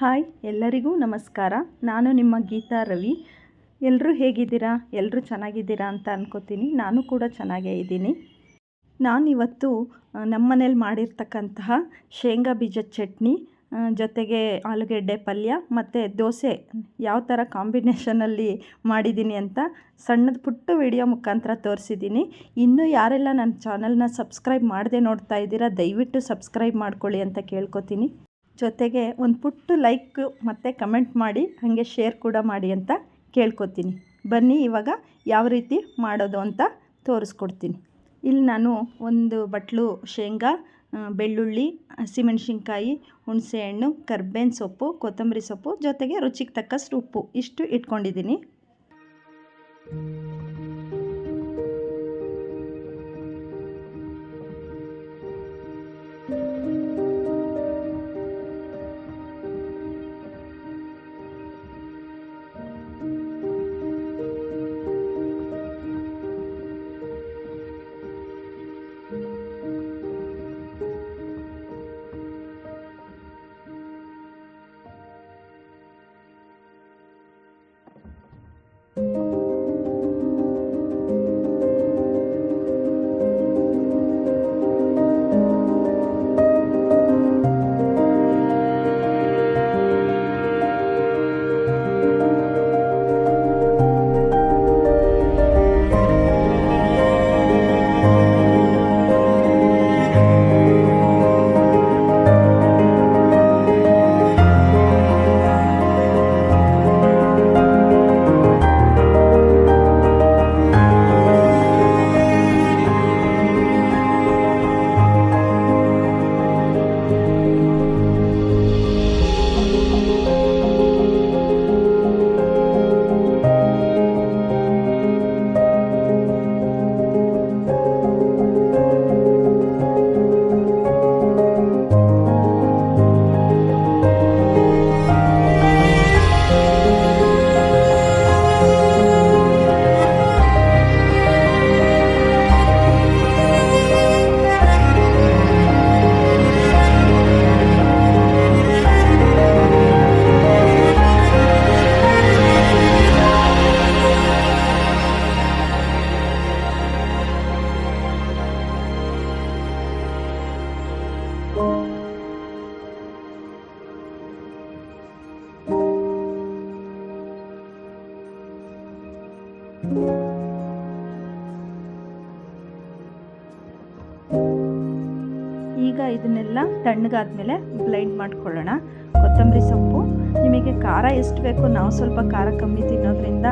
Hi, ಎಲ್ಲರಿಗೂ ನಮಸ್ಕಾರ. ನಾನು ನಿಮ್ಮ ಗೀತಾ ರವಿ. ಎಲ್ಲರೂ ಹೇಗಿದ್ದೀರಾ? ಎಲ್ಲರೂ ಚೆನ್ನಾಗಿದ್ದೀರಾ ಅಂತ ಅನ್ಕೋತೀನಿ. ನಾನು ಕೂಡ ಚೆನ್ನಾಗೇ ಇದ್ದೀನಿ. ನಾನಿವತ್ತು ನಮ್ಮ ಮನೇಲಿ ಮಾಡಿರ್ತಕ್ಕಂತಹ ಶೇಂಗಾ ಬೀಜದ ಚಟ್ನಿ ಜೊತೆಗೆ ಆಲೂಗೆಡ್ಡೆ ಪಲ್ಯ ಮತ್ತು ದೋಸೆ ಯಾವ ಥರ ಕಾಂಬಿನೇಷನಲ್ಲಿ ಮಾಡಿದ್ದೀನಿ ಅಂತ ಸಣ್ಣದ ಪುಟ್ಟ ವಿಡಿಯೋ ಮುಖಾಂತರ ತೋರಿಸಿದ್ದೀನಿ. ಇನ್ನೂ ಯಾರೆಲ್ಲ ನನ್ನ ಚಾನಲ್ನ ಸಬ್ಸ್ಕ್ರೈಬ್ ಮಾಡದೆ ನೋಡ್ತಾ ಇದ್ದೀರಾ, ದಯವಿಟ್ಟು ಸಬ್ಸ್ಕ್ರೈಬ್ ಮಾಡ್ಕೊಳ್ಳಿ ಅಂತ ಕೇಳ್ಕೊತೀನಿ. ಜೊತೆಗೆ ಒಂದು ಪುಟ್ಟು ಲೈಕ್ ಮತ್ತು ಕಮೆಂಟ್ ಮಾಡಿ, ಹಾಗೆ ಶೇರ್ ಕೂಡ ಮಾಡಿ ಅಂತ ಕೇಳ್ಕೊತೀನಿ. ಬನ್ನಿ ಇವಾಗ ಯಾವ ರೀತಿ ಮಾಡೋದು ಅಂತ ತೋರಿಸ್ಕೊಡ್ತೀನಿ. ಇಲ್ಲಿ ನಾನು ಒಂದು ಬಟ್ಲು, ಶೇಂಗಾ ಬೆಳ್ಳುಳ್ಳಿ, ಹಸಿಮೆಣ್ಸಿನ್ಕಾಯಿ, ಹುಣಸೆಹಣ್ಣು, ಕರ್ಬೇವಿನ ಸೊಪ್ಪು, ಕೊತ್ತಂಬರಿ ಸೊಪ್ಪು, ಜೊತೆಗೆ ರುಚಿಗೆ ತಕ್ಕಷ್ಟು ಉಪ್ಪು. ಇಷ್ಟು ಇಟ್ಕೊಂಡಿದ್ದೀನಿ. ಈಗ ಇದನ್ನೆಲ್ಲ ತಣ್ಣಗಾದ್ಮೇಲೆ ಬ್ಲೈಂಡ್ ಮಾಡ್ಕೊಳ್ಳೋಣ. ಕೊತ್ತಂಬರಿ ಸೊಪ್ಪು. ನಿಮಗೆ ಖಾರ ಎಷ್ಟು ಬೇಕೋ ನಾವು ಸ್ವಲ್ಪ ಖಾರ ಕಮ್ಮಿ ತಿನ್ನೋದ್ರಿಂದ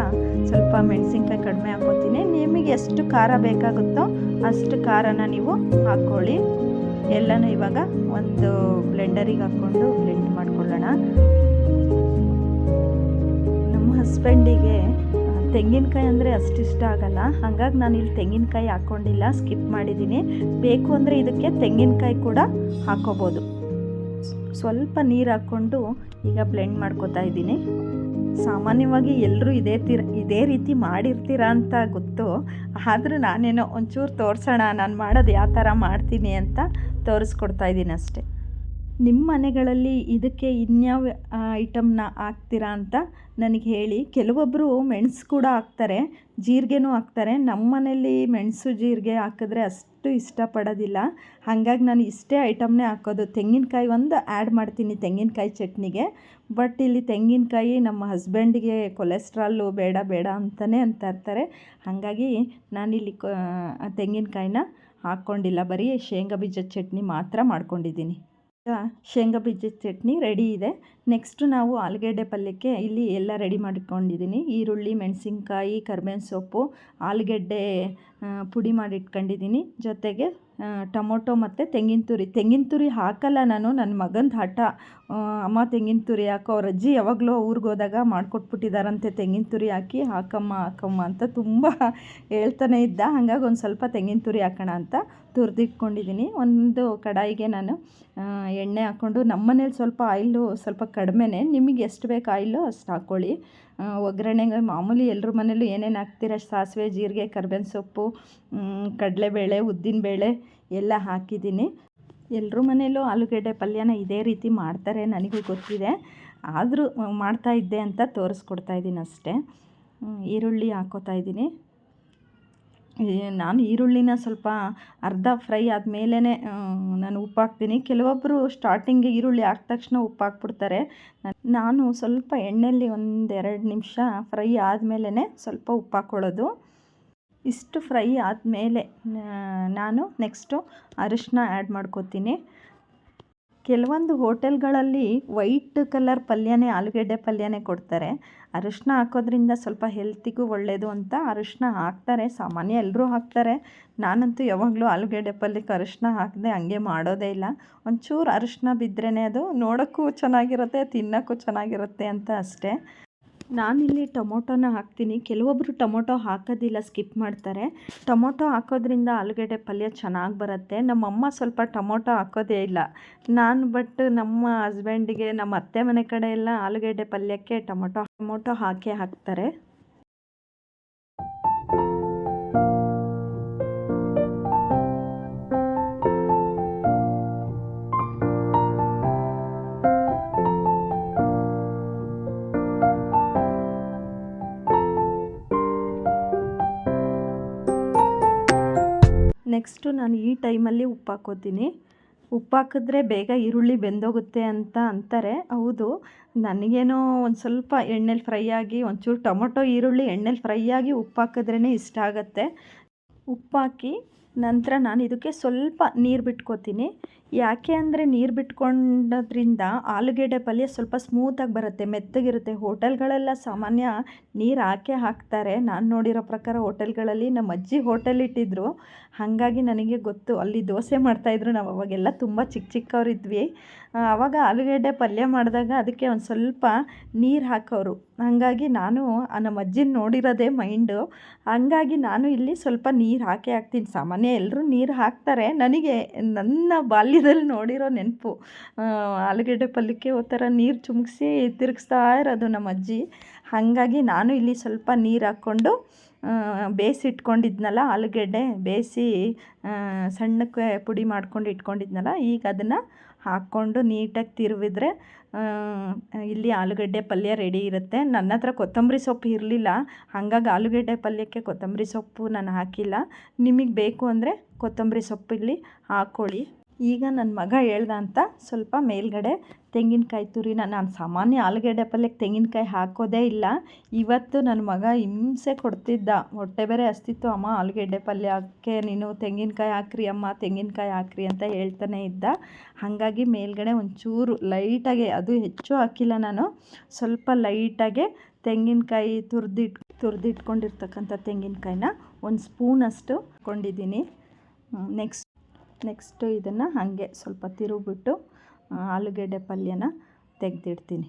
ಸ್ವಲ್ಪ ಮೆಣಸಿನ್ಕಾಯಿ ಕಡಿಮೆ ಹಾಕೋತೀನಿ ನಿಮಗೆ ಎಷ್ಟು ಖಾರ ಬೇಕಾಗುತ್ತೋ ಅಷ್ಟು ಖಾರನ ನೀವು ಹಾಕ್ಕೊಳ್ಳಿ. ಎಲ್ಲನೂ ಇವಾಗ ಒಂದು ಬ್ಲೆಂಡರಿಗೆ ಹಾಕ್ಕೊಂಡು ಬ್ಲೆಂಡ್ ಮಾಡ್ಕೊಳ್ಳೋಣ. ನಮ್ಮ ಹಸ್ಬೆಂಡಿಗೆ ತೆಂಗಿನಕಾಯಿ ಅಂದರೆ ಅಷ್ಟಿಷ್ಟ ಆಗಲ್ಲ. ಹಾಗಾಗಿ ನಾನು ಇಲ್ಲಿ ತೆಂಗಿನಕಾಯಿ ಹಾಕ್ಕೊಂಡಿಲ್ಲ ಸ್ಕಿಪ್ ಮಾಡಿದ್ದೀನಿ ಬೇಕು ಅಂದರೆ ಇದಕ್ಕೆ ತೆಂಗಿನಕಾಯಿ ಕೂಡ ಹಾಕೋಬೋದು. ಸ್ವಲ್ಪ ನೀರು ಹಾಕ್ಕೊಂಡು ಈಗ ಬ್ಲೆಂಡ್ ಮಾಡ್ಕೊತಾ ಇದ್ದೀನಿ. ಸಾಮಾನ್ಯವಾಗಿ ಎಲ್ಲರೂ ಇದೇ ತೀರ, ಇದೇ ರೀತಿ ಮಾಡಿರ್ತೀರಾ ಅಂತ ಗೊತ್ತು. ಆದರೂ ನಾನೇನೋ ಒಂಚೂರು ತೋರಿಸೋಣ. ನಾನು ಮಾಡೋದು ಯಾವ ಥರ ಮಾಡ್ತೀನಿ ಅಂತ ತೋರಿಸ್ಕೊಡ್ತಾ ಇದ್ದೀನಿ ಅಷ್ಟೇ. ನಿಮ್ಮ ಮನೆಗಳಲ್ಲಿ ಇದಕ್ಕೆ ಇನ್ಯಾವ ಐಟಮ್ನ ಹಾಕ್ತೀರಾ ಅಂತ ನನಗೆ ಹೇಳಿ. ಕೆಲವೊಬ್ಬರು ಮೆಣಸು ಕೂಡ ಹಾಕ್ತಾರೆ, ಜೀರಿಗೆನೂ ಹಾಕ್ತಾರೆ. ನಮ್ಮ ಮನೇಲಿ ಮೆಣಸು ಜೀರಿಗೆ ಹಾಕಿದ್ರೆ ಅಷ್ಟು ಇಷ್ಟಪಡೋದಿಲ್ಲ. ಹಾಗಾಗಿ ನಾನು ಇಷ್ಟೇ ಐಟಮ್ನೇ ಹಾಕೋದು. ತೆಂಗಿನಕಾಯಿ ಒಂದು ಆ್ಯಡ್ ಮಾಡ್ತೀನಿ ತೆಂಗಿನಕಾಯಿ ಚಟ್ನಿಗೆ. ಬಟ್ ಇಲ್ಲಿ ತೆಂಗಿನಕಾಯಿ ನಮ್ಮ ಹಸ್ಬೆಂಡಿಗೆ ಕೊಲೆಸ್ಟ್ರಾಲು ಬೇಡ ಬೇಡ ಅಂತಲೇ ಅಂತ ಇರ್ತಾರೆ. ಹಾಗಾಗಿ ನಾನಿಲ್ಲಿ ಕೊ ತೆಂಗಿನಕಾಯಿನ ಹಾಕ್ಕೊಂಡಿಲ್ಲ ಬರೀ ಶೇಂಗಾ ಬೀಜದ ಚಟ್ನಿ ಮಾತ್ರ ಮಾಡ್ಕೊಂಡಿದ್ದೀನಿ. ಶೇಂಗಾ ಬೀಜದ ಚಟ್ನಿ ರೆಡಿ ಇದೆ. ನೆಕ್ಸ್ಟ್ ನಾವು ಆಲೂಗೆಡ್ಡೆ ಪಲ್ಯಕ್ಕೆ ಇಲ್ಲಿ ಎಲ್ಲ ರೆಡಿ ಮಾಡಿಟ್ಕೊಂಡಿದ್ದೀನಿ ಈರುಳ್ಳಿ, ಮೆಣಸಿನ್ಕಾಯಿ, ಕರ್ಬೇವಿನ ಸೊಪ್ಪು, ಆಲೂಗೆಡ್ಡೆ ಪುಡಿ ಮಾಡಿಟ್ಕೊಂಡಿದ್ದೀನಿ. ಜೊತೆಗೆ ಟೊಮೊಟೊ ಮತ್ತು ತೆಂಗಿನ ತುರಿ. ತೆಂಗಿನ ತುರಿ ಹಾಕಲ್ಲ ನಾನು ನನ್ನ ಮಗಂದು ಹಠ. ಅಮ್ಮ ತೆಂಗಿನ ತುರಿ ಹಾಕೋ, ಅವ್ರ ಅಜ್ಜಿ ಯಾವಾಗಲೂ ಊರಿಗೆ ಹೋದಾಗ ಮಾಡಿಕೊಟ್ಬಿಟ್ಟಿದಾರಂತೆ, ತೆಂಗಿನ ತುರಿ ಹಾಕಿ. ಹಾಕಮ್ಮ ಹಾಕಮ್ಮ ಅಂತ ತುಂಬ ಹೇಳ್ತಾನೆ ಇದ್ದ. ಹಾಗಾಗಿ ಒಂದು ಸ್ವಲ್ಪ ತೆಂಗಿನ ತುರಿ ಹಾಕೋಣ ಅಂತ ತುರಿದಿಟ್ಕೊಂಡಿದ್ದೀನಿ. ಒಂದು ಕಡಾಯಿಗೆ ನಾನು ಎಣ್ಣೆ ಹಾಕ್ಕೊಂಡು ನಮ್ಮ ಮನೇಲಿ ಸ್ವಲ್ಪ ಆಯಿಲು ಸ್ವಲ್ಪ ಕಡಿಮೆನೇ ನಿಮಗೆ ಎಷ್ಟು ಬೇಕು ಆಯಿಲ್ಲೋ ಅಷ್ಟು ಹಾಕ್ಕೊಳ್ಳಿ ಒಗ್ಗರಣೆಗೆ ಮಾಮೂಲಿ ಎಲ್ಲರ ಮನೇಲೂ ಏನೇನು ಹಾಕ್ತೀರ? ಸಾಸಿವೆ, ಜೀರಿಗೆ, ಕರ್ಬೇವಿನ ಸೊಪ್ಪು ಕಡಲೆಬೇಳೆ, ಉದ್ದಿನಬೇಳೆ ಎಲ್ಲ ಹಾಕಿದ್ದೀನಿ. ಎಲ್ಲರ ಮನೇಲೂ ಆಲೂಗಡ್ಡೆ ಪಲ್ಯನ ಇದೇ ರೀತಿ ಮಾಡ್ತಾರೆ ನನಗೂ ಗೊತ್ತಿದೆ. ಆದರೂ ಮಾಡ್ತಾ ಇದ್ದೆ ಅಂತ ತೋರಿಸ್ಕೊಡ್ತಾ ಇದ್ದೀನಿ ಅಷ್ಟೇ. ಈರುಳ್ಳಿ ಹಾಕೋತಾ ಇದ್ದೀನಿ. ನಾನು ಈರುಳ್ಳಿನ ಸ್ವಲ್ಪ ಅರ್ಧ ಫ್ರೈ ಆದಮೇಲೆ ನಾನು ಉಪ್ಪು ಹಾಕ್ತೀನಿ ಕೆಲವೊಬ್ಬರು ಸ್ಟಾರ್ಟಿಂಗಿಗೆ ಈರುಳ್ಳಿ ಹಾಕಿದ ತಕ್ಷಣ ಉಪ್ಪು ಹಾಕ್ಬಿಡ್ತಾರೆ ನಾನು ಸ್ವಲ್ಪ ಎಣ್ಣೆಯಲ್ಲಿ ಒಂದೆರಡು ನಿಮಿಷ ಫ್ರೈ ಆದಮೇಲೆ ಸ್ವಲ್ಪ ಉಪ್ಪು ಹಾಕ್ಕೊಳ್ಳೋದು ಇಷ್ಟು ಫ್ರೈ ಆದಮೇಲೆ ನಾನು ನೆಕ್ಸ್ಟು ಅರಿಶಿನ ಆ್ಯಡ್ ಮಾಡ್ಕೋತೀನಿ. ಕೆಲವೊಂದು ಹೋಟೆಲ್ಗಳಲ್ಲಿ ವೈಟ್ ಕಲರ್ ಪಲ್ಯನೇ, ಆಲೂಗೆಡ್ಡೆ ಪಲ್ಯನೇ ಕೊಡ್ತಾರೆ. ಅರಿಶಿನ ಹಾಕೋದ್ರಿಂದ ಸ್ವಲ್ಪ ಹೆಲ್ತಿಗೂ ಒಳ್ಳೆಯದು ಅಂತ ಅರಿಶಿನ ಹಾಕ್ತಾರೆ. ಸಾಮಾನ್ಯ ಎಲ್ಲರೂ ಹಾಕ್ತಾರೆ. ನಾನಂತೂ ಯಾವಾಗಲೂ ಆಲೂಗೆಡ್ಡೆ ಪಲ್ಯಕ್ಕೆ ಅರಿಶಿನ ಹಾಕದೆ ಹಂಗೆ ಮಾಡೋದೇ ಇಲ್ಲ. ಒಂಚೂರು ಅರಿಶಿನ ಬಿದ್ರೇ ಅದು ನೋಡೋಕ್ಕೂ ಚೆನ್ನಾಗಿರುತ್ತೆ, ತಿನ್ನೋಕ್ಕೂ ಚೆನ್ನಾಗಿರುತ್ತೆ ಅಂತ ಅಷ್ಟೇ. ನಾನಿಲ್ಲಿ ಟೊಮೊಟೊನ ಹಾಕ್ತೀನಿ. ಕೆಲವೊಬ್ಬರು ಟೊಮೊಟೊ ಹಾಕೋದಿಲ್ಲ, ಸ್ಕಿಪ್ ಮಾಡ್ತಾರೆ. ಟೊಮೊಟೊ ಹಾಕೋದ್ರಿಂದ ಆಲೂಗಡ್ಡೆ ಪಲ್ಯ ಚೆನ್ನಾಗಿ ಬರುತ್ತೆ. ನಮ್ಮಮ್ಮ ಸ್ವಲ್ಪ ಟೊಮೊಟೊ ಹಾಕೋದೇ ಇಲ್ಲ. ನಾನು ಬಟ್ ನಮ್ಮ ಹಸ್ಬೆಂಡಿಗೆ, ನಮ್ಮ ಅತ್ತೆ ಮನೆ ಕಡೆ ಎಲ್ಲ ಆಲೂಗಡ್ಡೆ ಪಲ್ಯಕ್ಕೆ ಟೊಮೊಟೊ ಟೊಮೊಟೊ ಹಾಕೇ ಹಾಕ್ತಾರೆ. ನೆಕ್ಸ್ಟು ನಾನು ಈ ಟೈಮಲ್ಲಿ ಉಪ್ಪು ಹಾಕೋತೀನಿ ಉಪ್ಪು ಹಾಕಿದ್ರೆ ಬೇಗ ಈರುಳ್ಳಿ ಬೆಂದೋಗುತ್ತೆ ಅಂತ ಅಂತಾರೆ. ಹೌದು, ನನಗೇನೋ ಒಂದು ಸ್ವಲ್ಪ ಎಣ್ಣೆಲಿ ಫ್ರೈ ಆಗಿ, ಒಂಚೂರು ಟೊಮೊಟೊ, ಈರುಳ್ಳಿ ಎಣ್ಣೆಲಿ ಫ್ರೈ ಆಗಿ ಉಪ್ಪು ಹಾಕಿದ್ರೇ ಇಷ್ಟ ಆಗುತ್ತೆ. ಉಪ್ಪು ಹಾಕಿ ನಂತರ ನಾನು ಇದಕ್ಕೆ ಸ್ವಲ್ಪ ನೀರು ಬಿಟ್ಕೋತೀನಿ. ಯಾಕೆ ಅಂದರೆ ನೀರು ಬಿಟ್ಕೊಂಡೋದ್ರಿಂದ ಆಲೂಗೆಡ್ಡೆ ಪಲ್ಯ ಸ್ವಲ್ಪ ಸ್ಮೂತಾಗಿ ಬರುತ್ತೆ, ಮೆತ್ತಗಿರುತ್ತೆ. ಹೋಟೆಲ್ಗಳೆಲ್ಲ ಸಾಮಾನ್ಯ ನೀರು ಹಾಕೇ ಹಾಕ್ತಾರೆ. ನಾನು ನೋಡಿರೋ ಪ್ರಕಾರ ಹೋಟೆಲ್ಗಳಲ್ಲಿ ನಮ್ಮ ಅಜ್ಜಿ ಹೋಟೆಲ್ ಇಟ್ಟಿದ್ರು. ಹಾಗಾಗಿ ನನಗೆ ಗೊತ್ತು, ಅಲ್ಲಿ ದೋಸೆ ಮಾಡ್ತಾಯಿದ್ರು ನಾವು. ಅವಾಗೆಲ್ಲ ತುಂಬ ಚಿಕ್ಕ ಚಿಕ್ಕವರಿದ್ವಿ. ಆವಾಗ ಆಲೂಗೆಡ್ಡೆ ಪಲ್ಯ ಮಾಡಿದಾಗ ಅದಕ್ಕೆ ಒಂದು ಸ್ವಲ್ಪ ನೀರು ಹಾಕೋರು. ಹಾಗಾಗಿ ನಾನು ನಮ್ಮ ಅಜ್ಜಿನ ನೋಡಿರೋದೇ ಮೈಂಡು. ಹಾಗಾಗಿ ನಾನು ಇಲ್ಲಿ ಸ್ವಲ್ಪ ನೀರು ಹಾಕೇ ಹಾಕ್ತೀನಿ. ಸಾಮಾನ್ಯ ಎಲ್ಲರೂ ನೀರು ಹಾಕ್ತಾರೆ. ನನಗೆ, ನನ್ನ ಬಾಲ್ಯದಲ್ಲಿ ನೋಡಿರೋ ನೆನಪು. ಆಲೂಗಡ್ಡೆ ಪಲ್ಯಕ್ಕೆ ಥರ ನೀರು ಚುಮುಕ್ಸಿ ತಿರುಗಿಸ್ತಾ ಇರೋದು ನಮ್ಮ ಅಜ್ಜಿ. ಹಾಗಾಗಿ ನಾನು ಇಲ್ಲಿ ಸ್ವಲ್ಪ ನೀರು ಹಾಕ್ಕೊಂಡು ಬೇಯಿಸಿಟ್ಕೊಂಡಿದ್ನಲ್ಲ ಆಲೂಗಡ್ಡೆ, ಬೇಯಿಸಿ ಸಣ್ಣಕ್ಕೆ ಪುಡಿ ಮಾಡ್ಕೊಂಡು ಇಟ್ಕೊಂಡಿದ್ನಲ್ಲ, ಈಗ ಅದನ್ನು ಹಾಕ್ಕೊಂಡು ನೀಟಾಗಿ ತಿರುವಿದ್ರೆ ಇಲ್ಲಿ ಆಲೂಗಡ್ಡೆ ಪಲ್ಯ ರೆಡಿ ಇರುತ್ತೆ. ನನ್ನ ಹತ್ರ ಕೊತ್ತಂಬರಿ ಸೊಪ್ಪು ಇರಲಿಲ್ಲ. ಹಾಗಾಗಿ ಆಲೂಗಡ್ಡೆ ಪಲ್ಯಕ್ಕೆ ಕೊತ್ತಂಬರಿ ಸೊಪ್ಪು ನಾನು ಹಾಕಿಲ್ಲ. ನಿಮಗೆ ಬೇಕು ಅಂದರೆ ಕೊತ್ತಂಬರಿ ಸೊಪ್ಪು ಇಲ್ಲಿ ಹಾಕ್ಕೊಳ್ಳಿ ಈಗ ನನ್ನ ಮಗ ಹೇಳ್ದ ಅಂತ ಸ್ವಲ್ಪ ಮೇಲ್ಗಡೆ ತೆಂಗಿನಕಾಯಿ ತುರಿನ, ನಾನು ಸಾಮಾನ್ಯ ಆಲೂಗಡ್ಡೆ ಪಲ್ಯಕ್ಕೆ ತೆಂಗಿನಕಾಯಿ ಹಾಕೋದೇ ಇಲ್ಲ. ಇವತ್ತು ನನ್ನ ಮಗ ಹಿಂಸೆ ಕೊಡ್ತಿದ್ದ. ಹೊಟ್ಟೆ ಬೇರೆ ಹಸ್ತಿತ್ತು. ಅಮ್ಮ, ಆಲೂಗೆಡ್ಡೆ ಪಲ್ಯಕ್ಕೆ ನೀನು ತೆಂಗಿನಕಾಯಿ ಹಾಕ್ರಿ, ಅಮ್ಮ, ತೆಂಗಿನಕಾಯಿ ಹಾಕ್ರಿ ಅಂತ ಹೇಳ್ತಾನೆ ಇದ್ದ. ಹಾಗಾಗಿ ಮೇಲ್ಗಡೆ ಒಂಚೂರು ಲೈಟಾಗೆ, ಅದು ಹೆಚ್ಚು ಹಾಕಿಲ್ಲ ನಾನು, ಸ್ವಲ್ಪ ಲೈಟಾಗೆ ತೆಂಗಿನಕಾಯಿ ತುರಿದಿಟ್, ತುರಿದಿಟ್ಕೊಂಡಿರ್ತಕ್ಕಂಥ ತೆಂಗಿನಕಾಯಿನ ಒಂದು ಸ್ಪೂನಷ್ಟು ಕೊಂಡಿದ್ದೀನಿ ನೆಕ್ಸ್ಟ್ ನೆಕ್ಸ್ಟು ಇದನ್ನು ಹಾಗೆ ಸ್ವಲ್ಪ ತಿರುಗಿಬಿಟ್ಟು ಆಲೂಗೆಡ್ಡೆ ಪಲ್ಯನ ತೆಗೆದಿಡ್ತೀನಿ.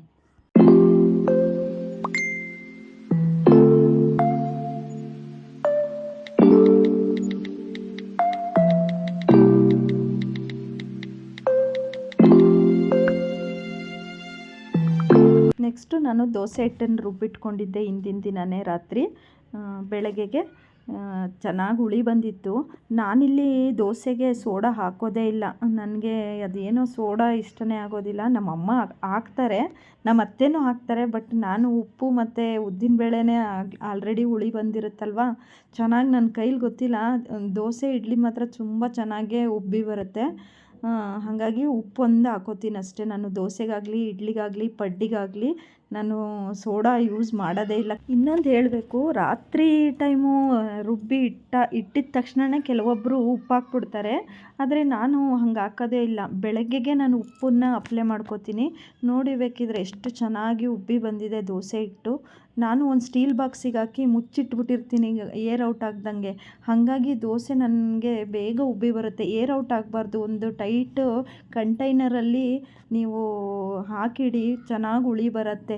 ನೆಕ್ಸ್ಟು ನಾನು ದೋಸೆ ಹಿಟ್ಟನ್ನು ರುಬ್ಬಿಟ್ಕೊಂಡಿದ್ದೆ ಹಿಂದಿನ ದಿನವೇ ರಾತ್ರಿ. ಬೆಳಗ್ಗೆಗೆ ಚೆನ್ನಾಗಿ ಹುಳಿ ಬಂದಿತ್ತು. ನಾನಿಲ್ಲಿ ದೋಸೆಗೆ ಸೋಡಾ ಹಾಕೋದೇ ಇಲ್ಲ. ನನಗೆ ಅದೇನೋ ಸೋಡಾ ಇಷ್ಟನೇ ಆಗೋದಿಲ್ಲ. ನಮ್ಮಮ್ಮ ಹಾಕ್ತಾರೆ. ನಮ್ಮ ಅತ್ತೆನೂ ಹಾಕ್ತಾರೆ, ಬಟ್ ನಾನು ಉಪ್ಪು ಮತ್ತು ಉದ್ದಿನಬೇಳೆನೇ ಆಲ್ರೆಡಿ ಹುಳಿ ಬಂದಿರುತ್ತಲ್ವ? ಚೆನ್ನಾಗಿ ನನ್ನ ಕೈಲಿ ಗೊತ್ತಿಲ್ಲ. ದೋಸೆ, ಇಡ್ಲಿ ಮಾತ್ರ ತುಂಬ ಚೆನ್ನಾಗೇ ಉಬ್ಬಿ ಬರುತ್ತೆ. ಹಾಗಾಗಿ ಉಪ್ಪೊಂದು ಹಾಕೋತೀನಿ ಅಷ್ಟೇ. ನಾನು ದೋಸೆಗಾಗಲಿ, ಇಡ್ಲಿಗಾಗಲಿ, ಪಡ್ಡಿಗಾಗಲಿ ನಾನು ಸೋಡಾ ಯೂಸ್ ಮಾಡೋದೇ ಇಲ್ಲ. ಇನ್ನೊಂದು ಹೇಳಬೇಕು, ರಾತ್ರಿ ಟೈಮು ರುಬ್ಬಿ ಇಟ್ಟ, ಇಟ್ಟಿದ ತಕ್ಷಣವೇ ಕೆಲವೊಬ್ಬರು ಉಪ್ಪು ಹಾಕ್ಬಿಡ್ತಾರೆ. ಆದರೆ ನಾನು ಹಂಗೆ ಹಾಕೋದೇ ಇಲ್ಲ. ಬೆಳಗ್ಗೆಗೆ ನಾನು ಉಪ್ಪನ್ನು ಅಪ್ಲೈ ಮಾಡ್ಕೋತೀನಿ. ನೋಡಿ ಬೇಕಿದ್ರೆ ಎಷ್ಟು ಚೆನ್ನಾಗಿ ಉಬ್ಬಿ ಬಂದಿದೆ ದೋಸೆ ಇಟ್ಟು ನಾನು ಒಂದು ಸ್ಟೀಲ್ ಬಾಕ್ಸಿಗೆ ಹಾಕಿ ಮುಚ್ಚಿಟ್ಬಿಟ್ಟಿರ್ತೀನಿ ಏರ್ ಔಟ್ ಆಗ್ದಂಗೆ. ಹಾಗಾಗಿ ದೋಸೆ ನನಗೆ ಬೇಗ ಉಬ್ಬಿ ಬರುತ್ತೆ. ಏರ್ ಔಟ್ ಆಗಬಾರ್ದು. ಒಂದು ಟೈಟ್ ಕಂಟೈನರಲ್ಲಿ ನೀವು ಹಾಕಿಡಿ, ಚೆನ್ನಾಗಿ ಉಳಿ ಬರುತ್ತೆ.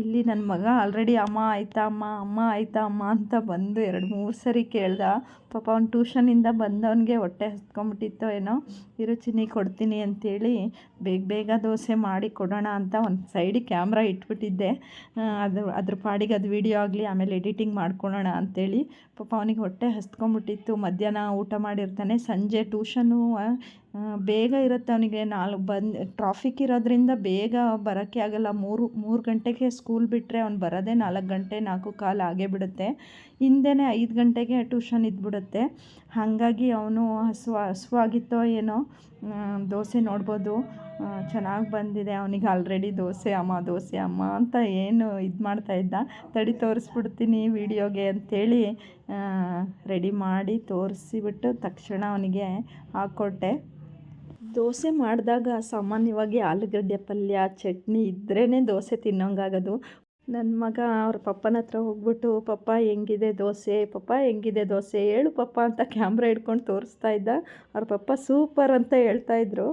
ಇಲ್ಲಿ ನನ್ನ ಮಗ ಆಲ್ರೆಡಿ ಅಮ್ಮ ಆಯ್ತಾ, ಅಮ್ಮ ಅಮ್ಮ ಆಯ್ತಾ, ಅಮ್ಮ ಅಂತ ಬಂದು ಎರಡು ಮೂರು ಸರಿ ಕೇಳ್ದ. ಪಾಪ ಅವ್ನು ಟ್ಯೂಷನಿಂದ ಬಂದವನಿಗೆ ಹೊಟ್ಟೆ ಹಸ್ಕೊಂಬಿಟ್ಟಿತ್ತೋ ಏನೋ. ಇರು ಚಿನ್ನಿ, ಕೊಡ್ತೀನಿ ಅಂತೇಳಿ ಬೇಗ ಬೇಗ ದೋಸೆ ಮಾಡಿ ಕೊಡೋಣ ಅಂತ ಒಂದು ಸೈಡಿಗೆ ಕ್ಯಾಮ್ರಾ ಇಟ್ಬಿಟ್ಟಿದ್ದೆ. ಅದು, ಅದ್ರ ಪಾಡಿಗೆ ಅದು ವೀಡಿಯೋ ಆಗಲಿ, ಆಮೇಲೆ ಎಡಿಟಿಂಗ್ ಮಾಡ್ಕೊಳ್ಳೋಣ ಅಂಥೇಳಿ ಪಾಪ ಅವನಿಗೆ ಹೊಟ್ಟೆ ಹಸ್ಕೊಂಬಿಟ್ಟಿತ್ತು ಮಧ್ಯಾಹ್ನ ಊಟ ಮಾಡಿರ್ತಾನೆ. ಸಂಜೆ ಟ್ಯೂಷನು ಬೇಗ ಇರುತ್ತೆ ಅವನಿಗೆ. ನಾಲ್ಕು ಬಂದು ಟ್ರಾಫಿಕ್ ಇರೋದ್ರಿಂದ ಬೇಗ ಬರೋಕ್ಕೆ ಆಗಲ್ಲ. ಮೂರು ಮೂರು ಗಂಟೆಗೆ ಸ್ಕೂಲ್ ಬಿಟ್ಟರೆ ಅವ್ನು ಬರೋದೇ ನಾಲ್ಕು ಗಂಟೆ, ನಾಲ್ಕು ಕಾಲು ಆಗೇ ಬಿಡುತ್ತೆ. ಹಿಂದೆನೇ ಐದು ಗಂಟೆಗೆ ಟ್ಯೂಷನ್ ಇದ್ಬಿಡುತ್ತೆ. ಹಾಗಾಗಿ ಅವನು ಹಸು, ಹಸುವಾಗಿತ್ತೋ ಏನೋ ದೋಸೆ ನೋಡ್ಬೋದು. ಚೆನ್ನಾಗಿ ಬಂದಿದೆ. ಅವನಿಗೆ ಆಲ್ರೆಡಿ ದೋಸೆ, ಅಮ್ಮ ದೋಸೆ, ಅಮ್ಮ ಅಂತ ಏನು ಇದು ಮಾಡ್ತಾ ಇದ್ದ. ತಡಿ ತೋರಿಸ್ಬಿಡ್ತೀನಿ ವೀಡಿಯೋಗೆ ಅಂಥೇಳಿ ರೆಡಿ ಮಾಡಿ ತೋರಿಸಿಬಿಟ್ಟು ತಕ್ಷಣ ಅವನಿಗೆ ಹಾಕ್ಕೊಟ್ಟೆ ದೋಸೆ ಮಾಡಿದಾಗ ಸಾಮಾನ್ಯವಾಗಿ ಆಲೂಗಡ್ಡೆ ಪಲ್ಯ, ಚಟ್ನಿ ಇದ್ರೇ ದೋಸೆ ತಿನ್ನೋಂಗಾಗೋದು. ನನ್ನ ಮಗ ಅವ್ರ ಪಪ್ಪನ ಹತ್ರ ಹೋಗ್ಬಿಟ್ಟು, ಪಪ್ಪ, ಹೆಂಗಿದೆ ದೋಸೆ? ಪಪ್ಪ, ಹೆಂಗಿದೆ ದೋಸೆ? ಹೇಳು ಪಪ್ಪ, ಅಂತ ಕ್ಯಾಮ್ರಾ ಹಿಡ್ಕೊಂಡು ತೋರಿಸ್ತಾ ಇದ್ದ. ಅವ್ರ ಪಪ್ಪ ಸೂಪರ್ ಅಂತ ಹೇಳ್ತಾಯಿದ್ರು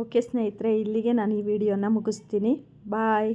ಓಕೆ ಸ್ನೇಹಿತರೆ, ಇಲ್ಲಿಗೆ ನಾನು ಈ ವಿಡಿಯೋನ ಮುಗಿಸ್ತೀನಿ. ಬಾಯ್.